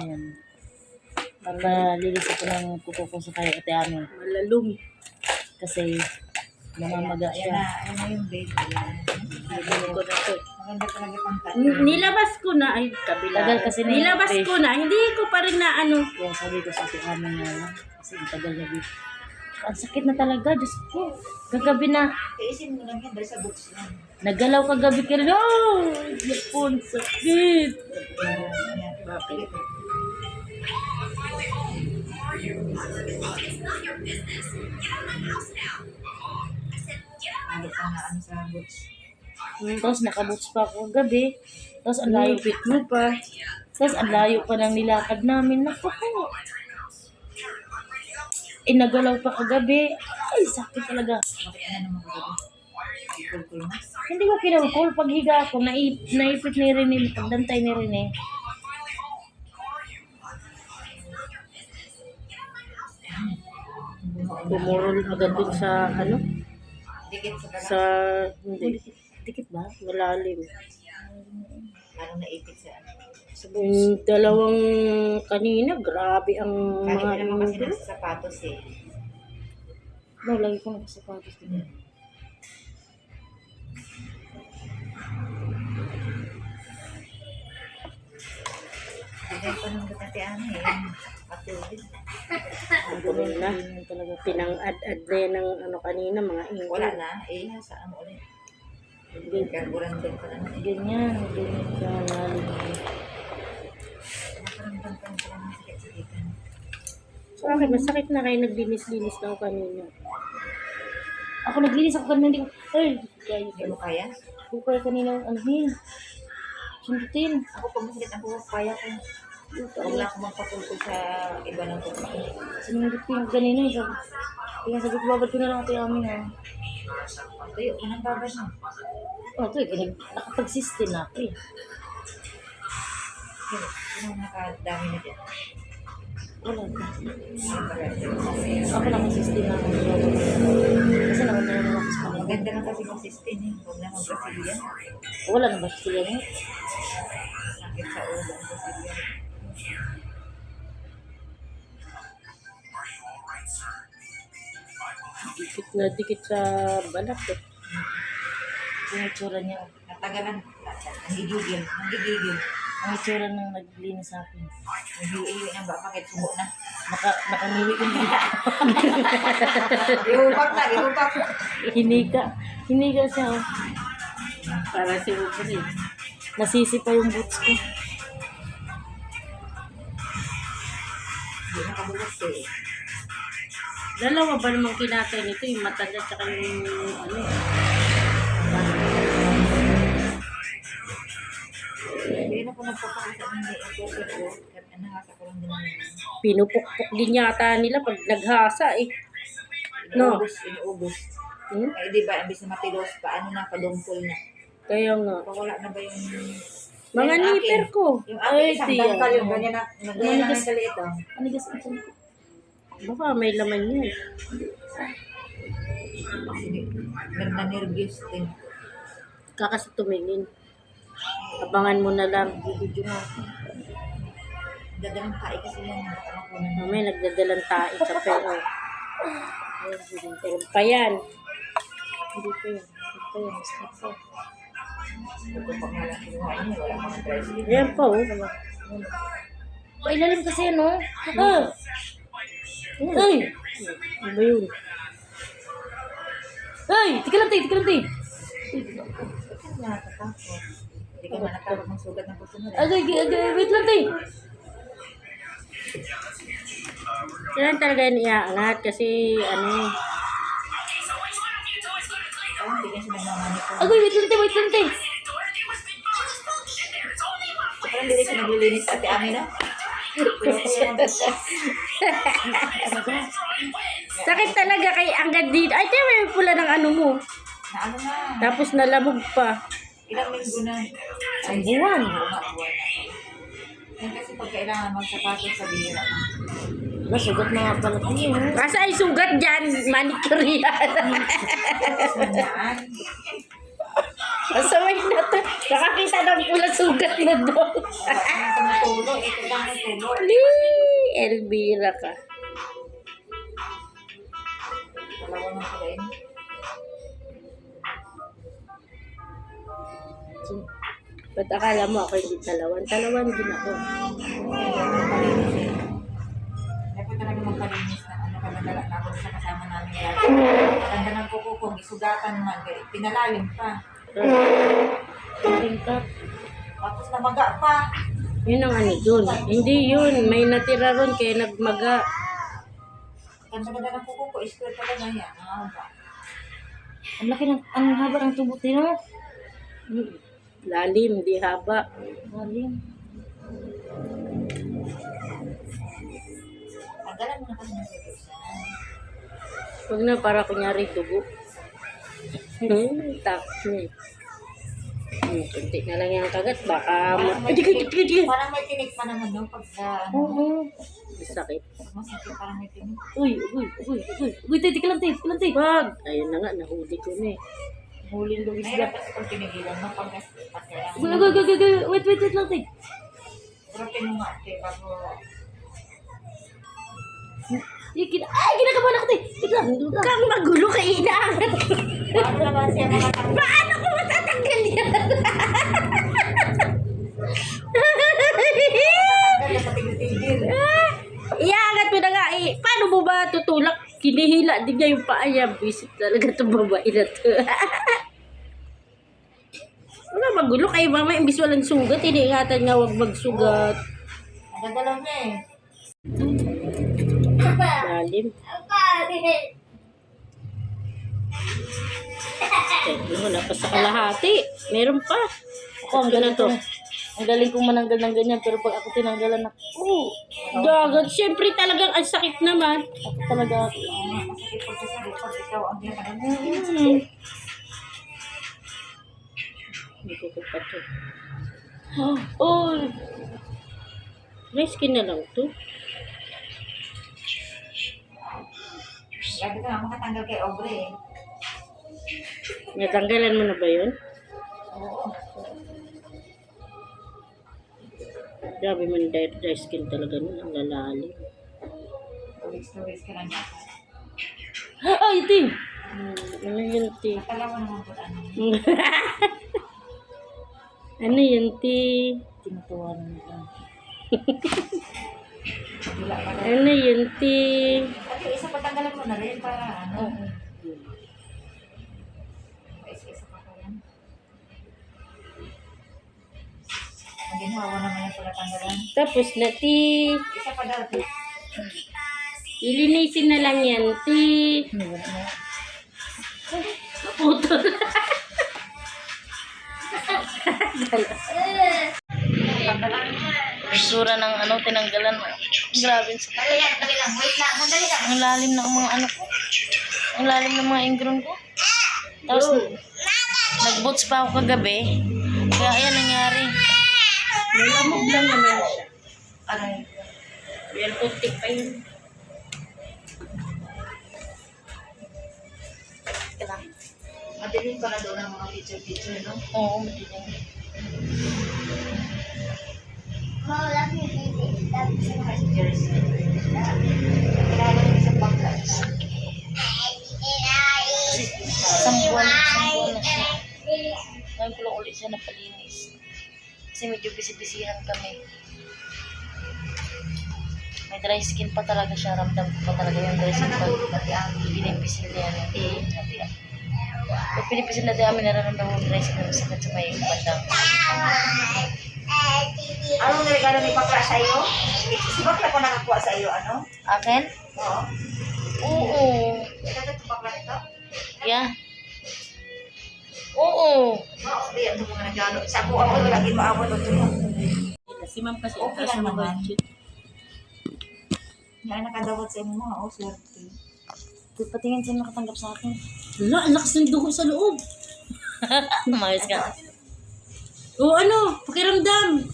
Ayan. Papalilis ako ng kuko ko sa kay ate Ami. Malalum. Kasi namamaga siya. na, ayan na yung bed. Ayan. Ko na to. Maganda talaga pang N- Nilabas ko na, ay kabila. Tagal kasi na Nilabas ko na, hindi ko pa rin na ano. Kaya sabi ko sa ate Ami nga lang. Kasi ang tagal na dito. Ang sakit na talaga, Diyos ko. Kagabi na, Tiisin mo lang yan dahil sa books lang. nagalaw kagabi ka rin. Oh! Napon, sakit. Ayan. Bakit? Ano pa na ano sa books. Tapos nakabuts pa ako kagabi. Tapos ang layo, Lupit mo pa. tapos ang layo pa ng nilakad namin. Naku po. Eh, nagalaw pa kagabi. Ay, sakit talaga. Bakit na naman na. Hindi ko kinukul. Paghiga ako, naip, naipit ni Rene, pagdantay ni Rene. Pumurol agad dun sa ano, Dikit sa sa hindi, Dikit ba? malalim. Parang naipit sa ano. Yung dalawang kanina, grabe ang Kahit mga na naman kasi nasa sapatos eh. No, lagi ko nakasapatos din. Bigay pa ng gatati ano eh. yung Matulid. Ang dumi na. Pinang-ad-ad na yan ng ano kanina, mga ingkol. Wala na. Eh, sa ano ulit. Hindi. Carburetor pa naman. eh. Ganyan. Ganyan pa ng sakit-sakitan. So, okay, masakit na kayo naglinis-linis na ako kanina. Ako naglinis ako kanina. Hindi ko, ay, Hindi mo kaya? Hindi ko kaya kanina, ano yun? Sundutin. Ako pag masakit buhok, kaya ko. Huwag lang ako magpatulko sa iba ng kumain. Sinundutin ko eh. Sabi, kaya sabi ko, babad ko na lang ate amin ha. Tuyo, unang babad mo. Oh, ito eh, nag- nakapag-system na ako eh. Sino? Sino nakadami na dyan? Wala na. Ako system na ako. Kasi naman na naman ako sa kanila. Maganda lang kasi yung system eh. Huwag na mag-Brazilian. Wala na ba sila niya? Sakit sa ulo ang Brazilian. Dikit na dikit sa balat eh. Yung itsura niya. Natagalan. Nanggigigil. Nanggigigil. Ang itsura nang naglinis sa akin. Nanggigigil ng ba? Bakit sumo na? Naka, nakamiwi ko na. Ihupak na, ihupak. Hinika. Hinika siya. oh. Para si Ubri. Nasisi pa yung boots ko. Nakabukas eh. Dalawa ba namang kinatay nito? Yung matanda tsaka yung ano. Hindi na po nagpapakita ng hindi ako pero kahit nahasa ko lang din. Pinupukpok din yata nila pag naghasa eh. No. Inuubos, inuubos. Hmm? Eh di ba, imbis na matilos pa, ano na, padumpol na. Kaya nga. Pawala na ba yung... Mga yung nipper akin? ko. Yung akin, Ay, isang tiyan. dangkal yung ganyan na, ganyan na ng kaliit oh. Ano gas ito? Baka may laman yan. Kasi na nervous din. Kakasi tumingin. Abangan mo na lang. Video nga ako. Dadalang tayo kasi yan. Mamaya nagdadalang tayo sa pero. Pero pa yan. Hindi ko yan. Hindi ko yan. Ito pa nga Ayan pa oh. Pailalim kasi no? Ah! Ay! Ano ba yun? Ay! Tika lang, tay! Tika lang, tay! Bakit ka natatakot? Hindi ka man natakot ng sugat ng puso mo. eh. Agay, agay, agay, wait lang, tay! Kailan talaga yan iaangat kasi ano, ko. Agay, wait lang, tay! Wait lang, tay! Parang hindi rin siya naglilinis sa ate Ami na. sakit talaga kay hanggang dito. Ay, tayo may pula ng ano mo. Na ano na, Tapos nalamog pa. ilang linggo na. Ang buwan. Yan kasi pag kailangan magsapatos sa bihira. Nasugat na nga pala tayo. Kasi ay sugat dyan, manicure yan. Tapos na Nakakita ng pula sugat na doon. Li, Elvira ka. Ba't akala mo ako hindi talawan? Talawan din ako. Dapat talaga magpalinis na ano, kadadala na ako sa kasama namin yan. Ganda ng kuko ko, isugatan man, kaya pinalalim pa. Tingkat. Tapos namaga pa. Yun ang ano dun. Hindi yun. May natira ron kaya nagmaga. Ganda-ganda ng kuko ko, square talaga yan. Ah, ba? Ang laki ng, ang haba ng tubo. Hmm. Lalim, di haba. Galing. Tagalan mo na kasi ng. Huwag na para kunyari dugo. Hmm, tak. Hmm. Hmm, kunti na lang yung kagat. Baka ma... Ay, di di di di Parang may tinik pa naman yung pagka, ano, Oo. Sakit. masakit, parang may tinik. Uy, uy, uy, uy. Uy, tay, tika lang, tay, tika lang, tay. Wag! Ayun na nga, nahuli ko na eh. Huling luwis Mahirap ka. kasi kung tinigilan mo pag pati lang. Uy, uy, uy, uy, wait, wait, wait lang, tay. Drapin mo nga, ate, bago Ay, kina ay, kinakabahan ako, tay. Wait lang. wait lang. Kang magulo kay inaangat. Paano naman siya mga tao? Paano ko matatanggal yan? Kaya sa tigil-tigil. Iangat mo na nga eh. Paano mo ba Kinihila din niya yung paa niya. Visit talaga itong babae na to. Wala magulo kayo mama. Imbis walang sugat. Iniingatan nga huwag magsugat. Lang niya eh. Lalim. Teka, wala pa sa kalahati. Meron pa. Ako, ang galing ko. Ang galing kong mananggal ng ganyan, pero pag ako tinanggalan na, Oo. Dagat. Siyempre talagang ang sakit naman. ako talaga, Oh! May skin na lang to. Grabe ka nga makatanggal kay Aubrey eh. Natanggalan mo na ba yun? Oo. Grabe man dry, dry skin talaga nun. Ang lalalim. Tulis-tulis ka lang niya. Ay, ting! Hmm, ano yun, ti? Nakalawa naman po ano. ano yun, ti? Tinutuwa na nito. Wala pa rin. Ano yun, ti? Pati isa patanggalan mo na rin para ano. Isa-isa pa pa yan. Ang ginawa naman yung pala tanggalan. Tapos na, ti. Isa pa dati. Ilinisin na lang yan, ti. Naputol. Sura ng ano, tinanggalan. Grabe. Ang lalim ng mga ano ko. Ang lalim ng mga ingron ko. Tapos, nag-boots pa ako kagabi. Kaya ayan nangyari. May lamog lang naman siya. Aray. Yan, putik pa yun. Madilim pa na doon ang mga picture-picture, no? Oo, madilim. Jersey. Kailangan ng isang bakla. Isang buwan, isang buwan na siya. Ngayon ko lang ulit siya napalinis. Kasi medyo busy-busyhan kami. May dry skin pa talaga siya. Ramdam ko pa talaga yung dry skin pag pati ang pinipisil niya. Eh, nabi Pag pinipisil natin kami, nararamdaman mo dry skin na sakit sa may bandang. Anong niregalo ni Bakla sa iyo? Si Bakla ko nakakuha sa iyo, ano? Akin? Oo. Oo. Ito ito, Bakla ito? Yeah. Oo. Oo, di ito mga nagano. Sa ako ako lagi maabot ito mo. Si ma'am kasi Okay lang ng naman. budget. Yan nakadawat sa inyo mga oh, swerte. Di patingin siya nakatanggap sa akin. Wala, ang lakas ng dugo sa loob. Umayos ka. O ano, pakiramdam.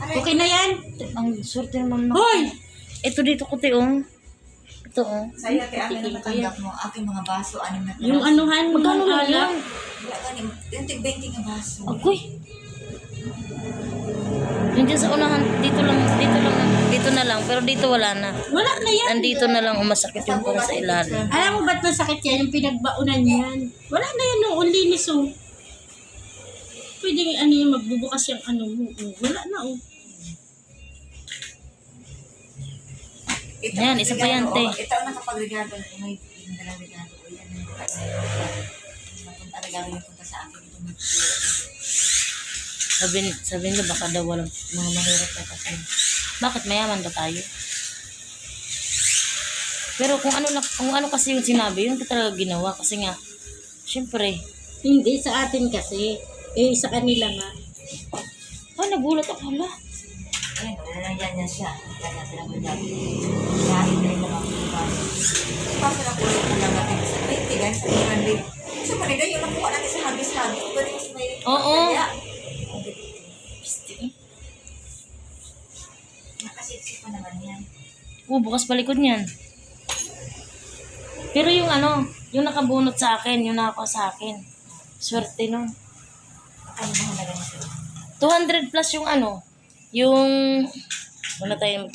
Okay na yan? Ang swerte naman na. Hoy! Ito dito ko, te, oh. Ito, oh. Sa iyo, kaya amin na natanggap mo, aking mga baso, anim na Yung anuhan, Magkano yung lang yan? Wala ka ni, yung tig 20 nga baso. Agoy. Yung dyan sa unahan, dito lang, dito lang, dito na lang. Pero dito wala na. Wala na yan. Nandito na lang umasakit yung parang sa ilalim. Alam mo ba't masakit yan? Yung pinagbaunan yan. Wala na yan, no. Ang linis, oh. Pwede ano yung magbubukas yung ano mo. Oh. Wala na, oh. Ito, Yan, isa pa yan, te. oh. Ito ang nakapagregalo. May dalang regalo ko yan. Napunta regalo yung punta sa akin. Sabi, sabi nila baka daw walang mga mahirap na kasi. Bakit mayaman ba tayo? Pero kung ano na, kung ano kasi yung sinabi, yun talaga ginawa kasi nga, syempre, Hindi, sa atin kasi. Eh, sa kanila nga. ay nagulat ako hala. Lang yan yan siya. Kaya sila mo dyan. Kain rin naman ang buwan. Kaso na kulong ko lang natin sa 20 guys. Sa ilan din. Sa Manila, yung nakuha natin sa. Oo. Oo, bukas palikod niyan. Pero yung ano, yung nakabunot sa akin, yung nakakuha sa akin. Swerte nun. Ano ba halaga nito? 200 plus yung ano, yung, wala tayo mag